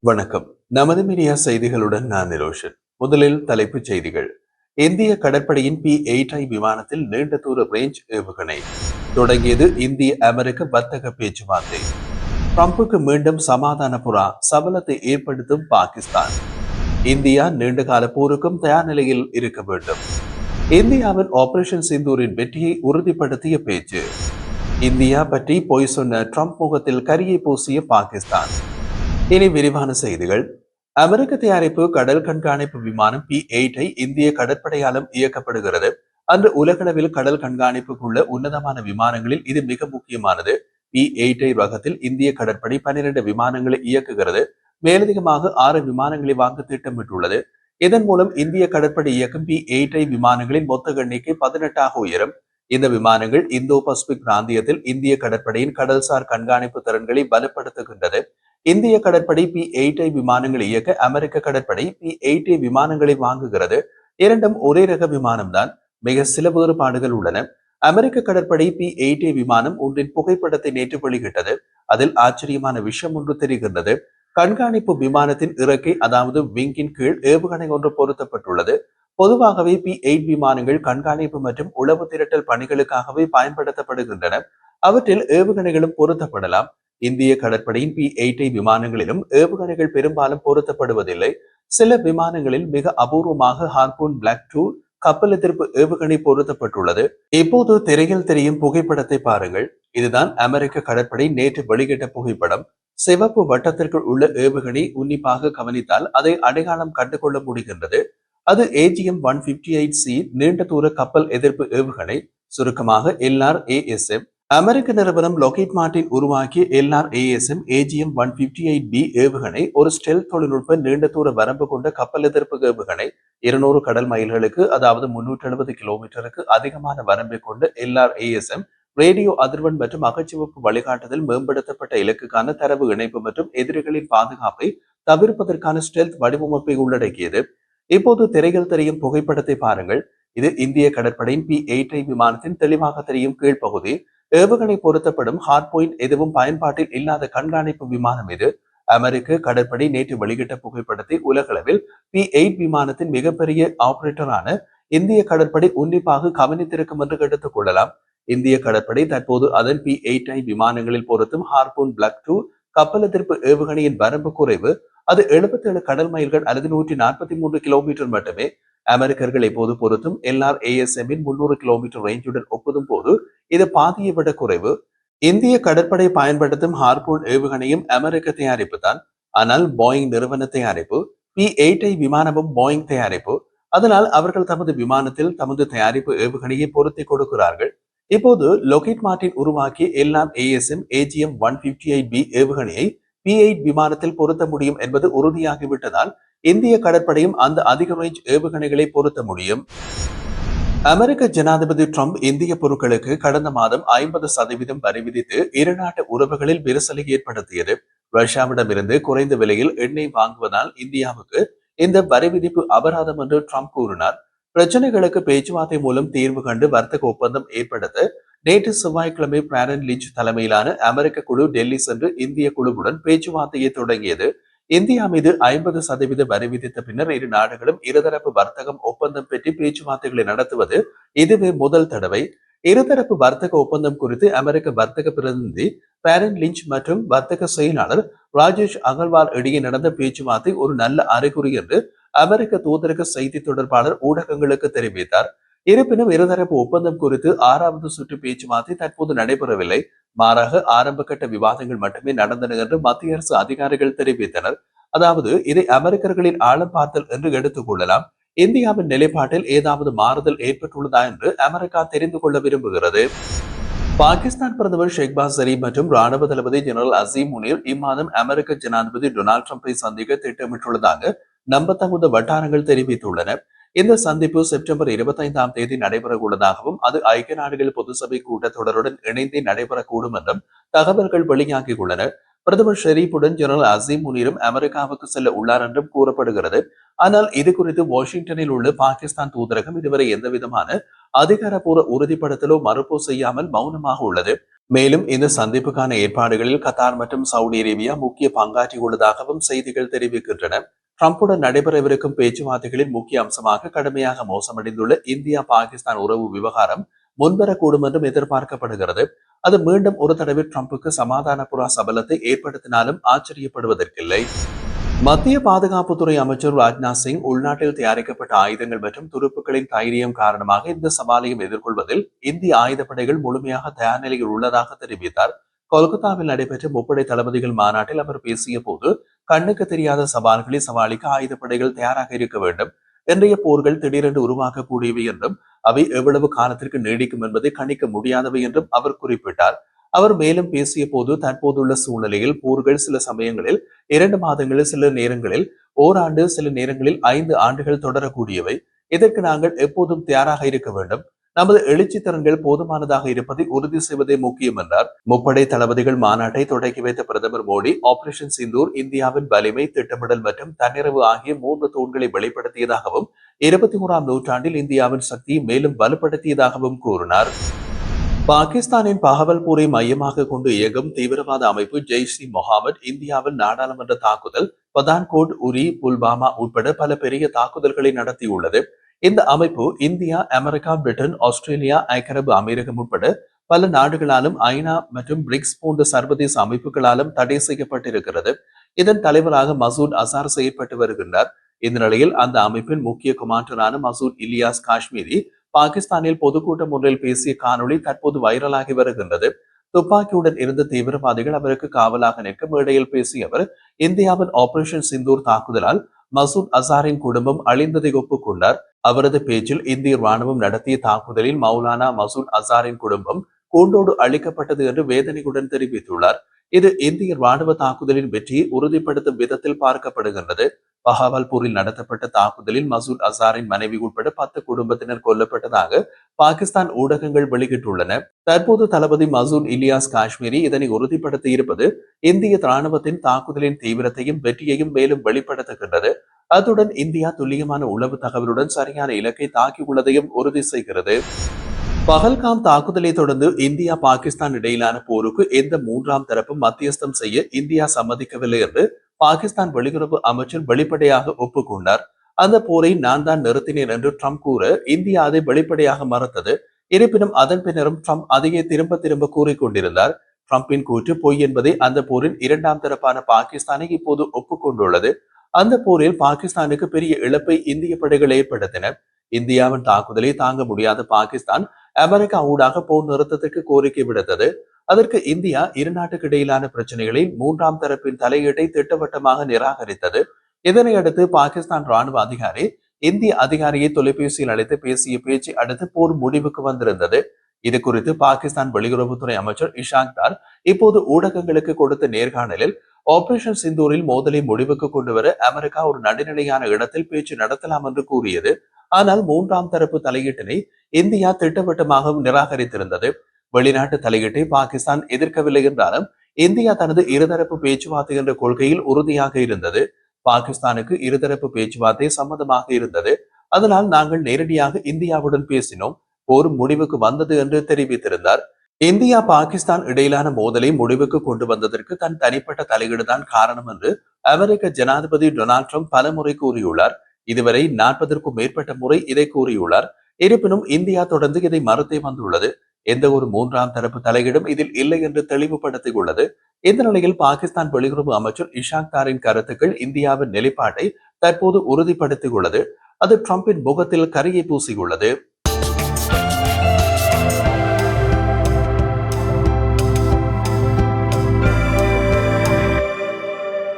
வணக்கம். நமது மீடியா செய்திகளுடன் நான் நிரோஷன். முதலில் தலைப்புச் செய்திகள். இந்திய கடற்படையின் பி எயிட் ஐ விமானத்தில் நீண்ட தூர ரேஞ்ச் ஏவுகணை. தொடங்கியது இந்திய அமெரிக்க வர்த்தக பேச்சுவார்த்தை. ட்ரம்புக்கு மீண்டும் சமாதான புறா சபலத்தை ஏற்படுத்தும் பாகிஸ்தான். இந்தியா நீண்டகால போருக்கும் தயார் நிலையில் இருக்க வேண்டும். இந்தியாவின் ஆபரேஷன் சிந்தூரின் வெற்றியை உறுதிப்படுத்திய பேச்சு. இந்தியா பற்றி பொய் சொன்ன ட்ரம்ப் முகத்தில் கரியை பூசிய பாகிஸ்தான். இனி விரிவான செய்திகள். அமெரிக்க தயாரிப்பு கடல் கண்காணிப்பு விமானம் பி எயிட்டை இந்திய கடற்படையாலும் இயக்கப்படுகிறது. அன்று உலகளவில் கடல் கண்காணிப்புக்குள்ள உன்னதமான விமானங்களில் இது மிக முக்கியமானது. பி எயிட்டை ரகத்தில் இந்திய கடற்படை பன்னிரண்டு விமானங்களை இயக்குகிறது. மேலதிகமாக ஆறு விமானங்களை வாங்க திட்டமிட்டுள்ளது. இதன் மூலம் இந்திய கடற்படை இயக்கம் பி எயிட்டை விமானங்களின் மொத்த எண்ணிக்கை பதினெட்டாக உயரும். இந்த விமானங்கள் இந்தோ பசிபிக் பிராந்தியத்தில் இந்திய கடற்படையின் கடல்சார் கண்காணிப்பு திறன்களை பலப்படுத்துகின்றது. இந்திய கடற்படை பி எயிட் ஐ விமானங்களை இயக்க அமெரிக்க கடற்படை பி எயிட் ஐ விமானங்களை வாங்குகிறது. இரண்டும் ஒரே ரக விமானம்தான். மிக சில வேறுபாடுகள் உள்ளன. அமெரிக்க கடற்படை பி எயிட் விமானம் ஒன்றின் புகைப்படத்தை நேற்று வெளியிட்டது. அதில் ஆச்சரியமான விஷயம் ஒன்று தெரிகின்றது. கண்காணிப்பு விமானத்தின் இறக்கை அதாவது விங்கின் கீழ் ஏவுகணை ஒன்று பொருத்தப்பட்டுள்ளது. பொதுவாகவே பி எயிட் விமானங்கள் கண்காணிப்பு மற்றும் உளவு திரட்டல் பணிகளுக்காகவே பயன்படுத்தப்படுகின்றன. அவற்றில் ஏவுகணைகளும் பொருத்தப்படலாம். இந்திய கடற்படையின் பி எயிட்டை விமானங்களிலும் ஏவுகணைகள் பெரும்பாலும் பொருத்தப்படுவதில்லை. சில விமானங்களில் மிக அபூர்வமாக ஹார்பூன் பிளாக் டூ கப்பல் எதிர்ப்பு ஏவுகணை பொருத்தப்பட்டுள்ளது. இப்போது திரையில் தெரியும் புகைப்படத்தை பாருங்கள். இதுதான் அமெரிக்க கடற்படை நேற்று வெளியிட்ட புகைப்படம். சிவப்பு வட்டத்திற்குள் உள்ள ஏவுகணை உன்னிப்பாக கவனித்தால் அதை அடையாளம் கண்டுகொள்ள முடிகின்றது. அது AGM one fifty eight C நீண்ட தூர கப்பல் எதிர்ப்பு ஏவுகணை. சுருக்கமாக எல்ஆர் ஏஎஸ்எம் அமெரிக்க நிறுவனம் லொகேட் மார்டின் உருவாக்கிய LR ASM AGM one fifty eight B ஏவுகணை ஒரு ஸ்டெல் தொழில்நுட்ப நீண்ட தூர வரம்பு கொண்ட கப்பல் எதிர்ப்பு ஏவுகணை இருநூறு கடல் மைல்களுக்கு அதாவது முன்னூற்றி எழுபது கிலோமீட்டருக்கு அதிகமான வரம்பை கொண்ட எல்ஆர் ஏஎஸ்எம் ரேடியோ அதிர்வெண் மற்றும் அகச்சிவப்பு வழிகாட்டுதல் மேம்படுத்தப்பட்ட இலக்குக்கான தரவு இணைப்பு மற்றும் எதிரிகளின் பாதுகாப்பை தவிர்ப்பதற்கான ஸ்டெல்த் வடிவமைப்பை உள்ளடக்கியது. இப்போது திரையில் தெரியும் புகைப்படத்தை பாருங்கள். இது இந்திய கடற்படையின் பி எயிட் ஐ விமானத்தின் தெளிவாக தெரியும் கீழ்ப்பகுதி. ஏவுகணை பொருத்தப்படும் ஹார்ட் பாயிண்ட் எதுவும் பயன்பாட்டில் இல்லாத கண்காணிப்பு விமானம் இது. அமெரிக்க கடற்படை நேற்று வெளியிட்ட புகைப்படத்தை உலகளவில் பி எயிட் விமானத்தின் மிகப்பெரிய ஆபரேட்டரான இந்திய கடற்படை உன்னிப்பாக கவனித்திருக்கும் என்று எடுத்துக் கொள்ளலாம். இந்திய கடற்படை தற்போது அதன் பி எயிட் ஐ விமானங்களில் பொருத்தும் ஹார்பூன் பிளக் டூ கப்பல் எதிர்ப்பு ஏவுகணையின் வரம்பு குறைவு. அது எழுபத்தி ஏழு கடல் மைல்கள் அல்லது நூற்றி நாற்பத்தி மூன்று கிலோமீட்டர் மட்டுமே. அமெரிக்கர்கள் இப்போது பொருத்தும்? எல்ஆர் ஏஎஸ்எம்மின் முன்னூறு கிலோமீட்டர் ரேஞ்சுடன் ஒப்புதும் போது இது பாதியை விட குறைவு. இந்திய கடற்படை பயன்படுத்தும் ஹார்பூன் ஏவுகணையும் அமெரிக்க தயாரிப்பு தான். ஆனால் போயிங் நிறுவன தயாரிப்பு பி எயிட்டை விமானமும் போயிங் தயாரிப்பு. அதனால் அவர்கள் தமது விமானத்தில் தமது தயாரிப்பு ஏவுகணையை பொருத்தி கொடுக்கிறார்கள். இப்போது லொகேட் மார்டின் உருவாக்கி எல்லாம் ASM AGM one fifty eight B ஏவுகணையை பி எயிட் விமானத்தில் பொருத்த முடியும் என்பது உறுதியாகிவிட்டதால் இந்திய கடற்படையும் அந்த அதிக ரேஞ்ச் ஏவுகணைகளை பொருத்த முடியும். அமெரிக்க ஜனாதிபதி ட்ரம்ப் இந்திய பொருட்களுக்கு கடந்த மாதம் ஐம்பது சதவீதம் வரி விதித்து இரு நாட்டு உறவுகளில் விரிசலை ஏற்படுத்தியது. ரஷ்யாவிடமிருந்து குறைந்த விலையில் எண்ணெய் வாங்குவதால் இந்தியாவுக்கு இந்த வரி விதிப்பு அபராதம் என்று ட்ரம்ப் கூறினார். பிரச்சனைகளுக்கு பேச்சுவார்த்தை மூலம் தீர்வு கண்டு வர்த்தக ஒப்பந்தம் ஏற்படுத்த நேற்று செவ்வாய்க்கிழமை பிராரன் லிஞ்ச் தலைமையிலான அமெரிக்க குழு டெல்லி சென்று இந்திய குழுவுடன் பேச்சுவார்த்தையை தொடங்கியது. இந்தியா மீது ஐம்பது சதவீத வரி விதித்த பின்னர் இரு நாடுகளும் இருதரப்பு வர்த்தகம் ஒப்பந்தம் பற்றி பேச்சுவார்த்தைகளை நடத்துவது இதுவே முதல் தடவை. இருதரப்பு வர்த்தக ஒப்பந்தம் குறித்து அமெரிக்க வர்த்தக பிரதிநிதி பேரன் லிஞ்ச் மற்றும் வர்த்தக செயலாளர் ராஜேஷ் அகர்வால் இடையே நடந்த பேச்சுவார்த்தை ஒரு நல்ல அறிகுறி என்று அமெரிக்க தூதரக செய்தி தொடர்பாளர் ஊடகங்களுக்கு தெரிவித்தார். இருப்பினும் இருதரப்பு ஒப்பந்தம் குறித்து ஆறாவது சுற்று பேச்சுவார்த்தை தற்போது நடைபெறவில்லை. மாறாக ஆரம்ப கட்ட விவாதங்கள் மட்டுமே நடந்தன என்று மத்திய அரசு அதிகாரிகள் தெரிவித்தனர். அதாவது இதை அமெரிக்கர்களின் ஆழம் பார்த்தல் என்று எடுத்துக் கொள்ளலாம். இந்தியாவின் நிலைப்பாட்டில் ஏதாவது மாறுதல் ஏற்பட்டுள்ளதா என்று அமெரிக்கா தெரிந்து கொள்ள விரும்புகிறது. பாகிஸ்தான் பிரதமர் ஷேக்பாஸ் ஷெரீப் மற்றும் ராணுவ தளபதி ஜெனரல் அசீம் முனீர் இம்மாதம் அமெரிக்க ஜனாதிபதி டொனால்டு டிரம்பை சந்திக்க திட்டமிட்டுள்ளதாக நம்பத்தகுந்த வட்டாரங்கள் தெரிவித்துள்ளன. இந்த சந்திப்பு செப்டம்பர் இருபத்தைந்தாம் தேதி நடைபெறவுள்ளதாகவும் அது ஐக்கிய நாடுகள் பொதுசபை கூட்டத்தொடருடன் இணைந்தே நடைபெறக்கூடும் என்றும் தகவல்கள் வெளியாகியுள்ளன. பிரதமர் ஷெரீப்புடன் ஜெனரல் அசீம் முனீரும் அமெரிக்காவுக்கு செல்ல உள்ளார் என்றும் கூறப்படுகிறது. ஆனால் இது குறித்து வாஷிங்டனில் உள்ள பாகிஸ்தான் தூதரகம் இதுவரை எந்தவிதமான அதிகாரப்பூர்வ உறுதிப்படுத்தலோ மறுப்போ செய்யாமல் மௌனமாக உள்ளது. மேலும் இந்த சந்திப்புக்கான ஏற்பாடுகளில் கத்தார் மற்றும் சவுதி அரேபியா முக்கிய பங்காற்றியுள்ளதாகவும் செய்திகள் தெரிவிக்கின்றன. ட்ரம்புடன் நடைபெறவிருக்கும் பேச்சுவார்த்தைகளின் முக்கிய அம்சமாக கடுமையாக மோசமடைந்துள்ள இந்தியா பாகிஸ்தான் உறவு விவகாரம் முன்வரக்கூடும் என்றும் எதிர்பார்க்கப்படுகிறது. அது மீண்டும் ஒரு தடவை ட்ரம்புக்கு சமாதான புறா சபலத்தை ஏற்படுத்தினாலும் ஆச்சரியப்படுவதற்கில்லை. மத்திய பாதுகாப்புத்துறை அமைச்சர் ராஜ்நாத் சிங் உள்நாட்டில் தயாரிக்கப்பட்ட ஆயுதங்கள் மற்றும் துருப்புகளின் தைரியம் காரணமாக இந்த சவாலையும் எதிர்கொள்வதில் இந்திய ஆயுதப்படைகள் முழுமையாக தயார் நிலையில் உள்ளதாக தெரிவித்தார். கொல்கத்தாவில் நடைபெற்ற முப்படை தளபதிகள் மாநாட்டில் அவர் பேசிய போது கண்ணுக்கு தெரியாத சவால்களை சமாளிக்க ஆயுதப்படைகள் தயாராக இருக்க வேண்டும். இன்றைய போர்கள் திடீரென்று உருவாக்கக்கூடியவை என்றும் அவை எவ்வளவு காலத்திற்கு நீடிக்கும் என்பதை கணிக்க முடியாதவை என்றும் அவர் குறிப்பிட்டார். அவர் மேலும் பேசிய போது தற்போதுள்ள சூழ்நிலையில் போர்கள் சில சமயங்களில் இரண்டு மாதங்களில் சில நேரங்களில் ஓராண்டு சில நேரங்களில் ஐந்து ஆண்டுகள் தொடரக்கூடியவை. இதற்கு நாங்கள் எப்போதும் தயாராக இருக்க வேண்டும். நமது எழுச்சி திறன்கள் போதுமானதாக இருப்பதை உறுதி செய்வதே முக்கியம் என்றார். முப்படை தளபதிகள் மாநாட்டை தொடங்கி வைத்த பிரதமர் மோடி ஆபரேஷன் சிந்தூர் இந்தியாவின் வலிமை திட்டமிடல் மற்றும் தன்னிறைவு ஆகிய மூன்று தூண்களை வெளிப்படுத்தியதாகவும் இருபத்தி ஓராம் நூற்றாண்டில் இந்தியாவின் சக்தியை மேலும் வலுப்படுத்தியதாகவும் கூறினார். பாகிஸ்தானின் பகவல்பூரை மையமாக கொண்டு இயங்கும் தீவிரவாத அமைப்பு ஜெய்ஷ் இ e முகமது இந்தியாவில் நாடாளுமன்ற தாக்குதல் பதான்கோட் உரி புல்வாமா உட்பட பல பெரிய தாக்குதல்களை நடத்தியுள்ளது. இந்த அமைப்பு இந்தியா அமெரிக்கா பிரிட்டன் ஆஸ்திரேலியா ஐக்கிய அமீரகம் உட்பட பல நாடுகளாலும் ஐநா மற்றும் பிரிக்ஸ் போன்ற சர்வதேச அமைப்புகளாலும் தடை செய்யப்பட்டிருக்கிறது. இதன் தலைவராக மசூத் அசார் செய்யப்பட்டு வருகின்றார். இந்த நிலையில் அந்த அமைப்பின் முக்கிய கமாண்டரான மசூத் இலியாஸ் காஷ்மீரி பாகிஸ்தானில் பொதுக்கூட்டம் ஒன்றில் பேசிய காணொளி தற்போது வைரலாகி வருகின்றது. துப்பாக்கியுடன் இருந்த தீவிரவாதிகள் அவருக்கு காவலாக நிற்க மேடையில் பேசிய அவர் இந்தியாவின் ஆபரேஷன் சிந்தூர் தாக்குதலால் மசூத் அசாரின் குடும்பம் அழிந்ததை ஒப்புக்கொண்டார். அவரது பேச்சில் இந்திய ராணுவம் நடத்திய தாக்குதலில் மௌலானா மசூத் அசாரின் குடும்பம் கூண்டோடு அளிக்கப்பட்டது என்று வேதனையுடன் தெரிவித்துள்ளார். இது இந்திய ராணுவ தாக்குதலின் வெற்றியை உறுதிப்படுத்தும் விதத்தில் பார்க்கப்படுகின்றது. பஹாவல்பூரில் நடத்தப்பட்ட தாக்குதலில் மசூத் அசாரின் மனைவி உட்பட பத்து குடும்பத்தினர் கொல்லப்பட்டதாக பாகிஸ்தான் ஊடகங்கள் வெளியிட்டுள்ளன. தற்போது தளபதி மசூத் இலியாஸ் காஷ்மீரி இதனை உறுதிப்படுத்தி இருப்பது இந்திய ராணுவத்தின் தாக்குதலின் தீவிரத்தையும் வெற்றியையும் மேலும் வெளிப்படுத்துகின்றது. அத்துடன் இந்தியா துல்லியமான உளவு தகவலுடன் சரியான இலக்கை தாக்கியுள்ளதையும் உறுதி செய்கிறது. பகல்காம் தாக்குதலை தொடர்ந்து இந்தியா பாகிஸ்தான் இடையிலான போருக்கு எந்த மூன்றாம் தரப்பும் மத்தியஸ்தம் செய்ய இந்தியா சம்மதிக்கவில்லை என்று பாகிஸ்தான் வெளியுறவு அமைச்சர் வெளிப்படையாக ஒப்புக்கொண்டார். அந்த போரை நான் தான் நிறுத்தினேன் என்று ட்ரம்ப் கூற இந்தியா அதை வெளிப்படையாக மறுத்தது. இருப்பினும் அதன் பின்னரும் ட்ரம்ப் அதையே திரும்ப திரும்ப கூறிக்கொண்டிருந்தார் ட்ரம்பின் கூற்று பொய் என்பதை அந்த போரின் இரண்டாம் தரப்பான பாகிஸ்தானை இப்போது ஒப்புக்கொண்டுள்ளது. அந்த போரில் பாகிஸ்தானுக்கு பெரிய இழப்பை இந்திய படைகள் ஏற்படுத்தின. இந்தியாவின் தாக்குதலை தாங்க முடியாத பாகிஸ்தான் அமெரிக்கா ஊடாக போர் நிறுத்தத்திற்கு கோரிக்கை விடுத்தது. அதற்கு இந்தியா இரு நாட்டுக்கு இடையிலான பிரச்சனைகளில் மூன்றாம் தரப்பின் தலையீட்டை திட்டவட்டமாக நிராகரித்தது. இதனையடுத்து பாகிஸ்தான் ராணுவ அதிகாரி இந்திய அதிகாரியை தொலைபேசியில் அழைத்து பேசிய பேச்சு அடுத்து போர் முடிவுக்கு வந்திருந்தது. இது குறித்து பாகிஸ்தான் வெளியுறவுத்துறை அமைச்சர் இஷாக் தார் இப்போது ஊடகங்களுக்கு கொடுத்த நேர்காணலில் ஆபரேஷன் சிந்தூரில் மோதலை முடிவுக்கு கொண்டு வர அமெரிக்கா ஒரு நடுநிலையான இடத்தில் பேச்சு நடத்தலாம் என்று கூறியது. ஆனால் மூன்றாம் தரப்பு தலையீட்டினை இந்தியா திட்டவட்டமாக நிராகரித்திருந்தது. வெளிநாட்டு தலையீட்டை பாகிஸ்தான் எதிர்க்கவில்லை என்றாலும் இந்தியா தனது இருதரப்பு பேச்சுவார்த்தை என்ற கொள்கையில் உறுதியாக இருந்தது. பாகிஸ்தானுக்கு இருதரப்பு பேச்சுவார்த்தை சம்மதமாக இருந்தது. அதனால் நாங்கள் நேரடியாக இந்தியாவுடன் பேசினோம். போர் முடிவுக்கு வந்தது என்று தெரிவித்திருந்தார். இந்தியா பாகிஸ்தான் இடையிலான மோதலை முடிவுக்கு கொண்டு வந்ததற்கு தன் தனிப்பட்ட தலையீடுதான் காரணம் என்று அமெரிக்க ஜனாதிபதி டொனால்ட் ட்ரம்ப் பலமுறை கூறியுள்ளார். இதுவரை நாற்பதற்கும் மேற்பட்ட முறை இதை கூறியுள்ளார். இருப்பினும் இந்தியா தொடர்ந்து இதை மறுத்தே வந்துள்ளது. எந்த ஒரு மூன்றாம் தரப்பு தலையீடும் இதில் இல்லை என்று தெளிவுபடுத்தியுள்ளது. இந்த நிலையில் பாகிஸ்தான் வெளியுறவு அமைச்சர் இஷாக் தாரின் கருத்துக்கள் இந்தியாவின் நிலைப்பாட்டை தற்போது உறுதிப்படுத்தியுள்ளது. அது டிரம்பின் முகத்தில் கரியை பூசியுள்ளது.